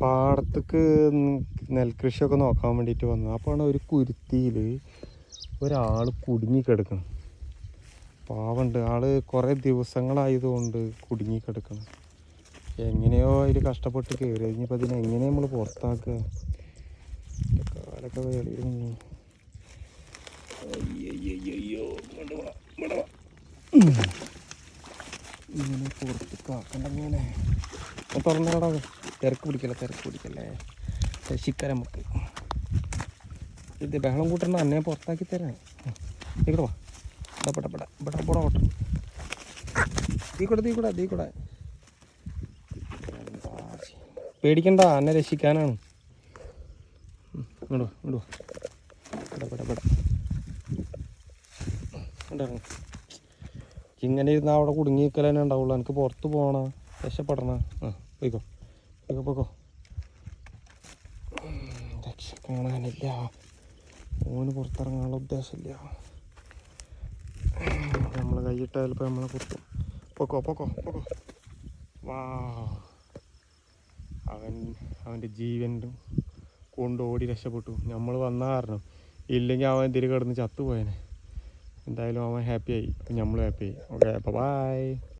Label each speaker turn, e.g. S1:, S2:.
S1: പാടത്തേക്ക് നെൽകൃഷിയൊക്കെ നോക്കാൻ വേണ്ടിയിട്ട് വന്നു. അപ്പോഴാണ് ഒരു കുരുത്തിയിൽ ഒരാൾ കുടുങ്ങിക്കിടക്കണം പാവണ്ട് ആൾ കുറേ ദിവസങ്ങളായതുകൊണ്ട് കുടുങ്ങിക്കിടക്കണം എങ്ങനെയോ അതിൽ കഷ്ടപ്പെട്ട് കയറി ഇനിയിപ്പോൾ അതിനെ എങ്ങനെ നമ്മൾ പുറത്താക്കുക? കാലൊക്കെ വേളി അയ്യോ. ഇങ്ങനെ പുറത്ത് കാക്കണ്ട ഇങ്ങനെ. തുറന്നടാ. തിരക്ക് പിടിക്കല്ലേ തിരക്ക് പിടിക്കല്ലേ. ശശിക്കര നമുക്ക് ഇത് ബഹളം കൂട്ടണം എന്നെ പുറത്താക്കി തരാം. ഇവിടെ വാ. ഇവിടെ ഇവിടെ ഇവിടെ ഇവിടെ ഓട്ടം തീ കൂടെ തീ കൂടെ തീ കൂടെ. പേടിക്കണ്ട എന്നെ രക്ഷിക്കാനാണ്. ഇങ്ങോട്ട് ഇങ്ങോട്ട് ഇങ്ങനെ ഇരുന്നാൽ അവിടെ കുടുങ്ങി ഉണ്ടാവുള്ളൂ. എനിക്ക് പുറത്ത് പോകണം രക്ഷപ്പെടണം. ആ പോയിക്കോ. പോയിക്കോ ഉം, രക്ഷ കാണാനില്ല. ഓന് പുറത്തിറങ്ങാനുള്ള ഉദ്ദേശമില്ല. നമ്മൾ കൈയിട്ട ചിലപ്പോൾ നമ്മളെ കുത്തും. പൊക്കോ പൊക്കോ പൊക്കോ. വാ. അവൻ അവന്റെ ജീവനും കൊണ്ട് ഓടി രക്ഷപ്പെട്ടു. നമ്മൾ വന്ന കാരണം. ഇല്ലെങ്കിൽ അവൻ തിരി കിടന്ന് ചത്തുപോയനെ. എന്തായാലും അവൻ ഹാപ്പിയായി നമ്മൾ ഹാപ്പിയായി ഓക്കെ അപ്പോൾ ബായ്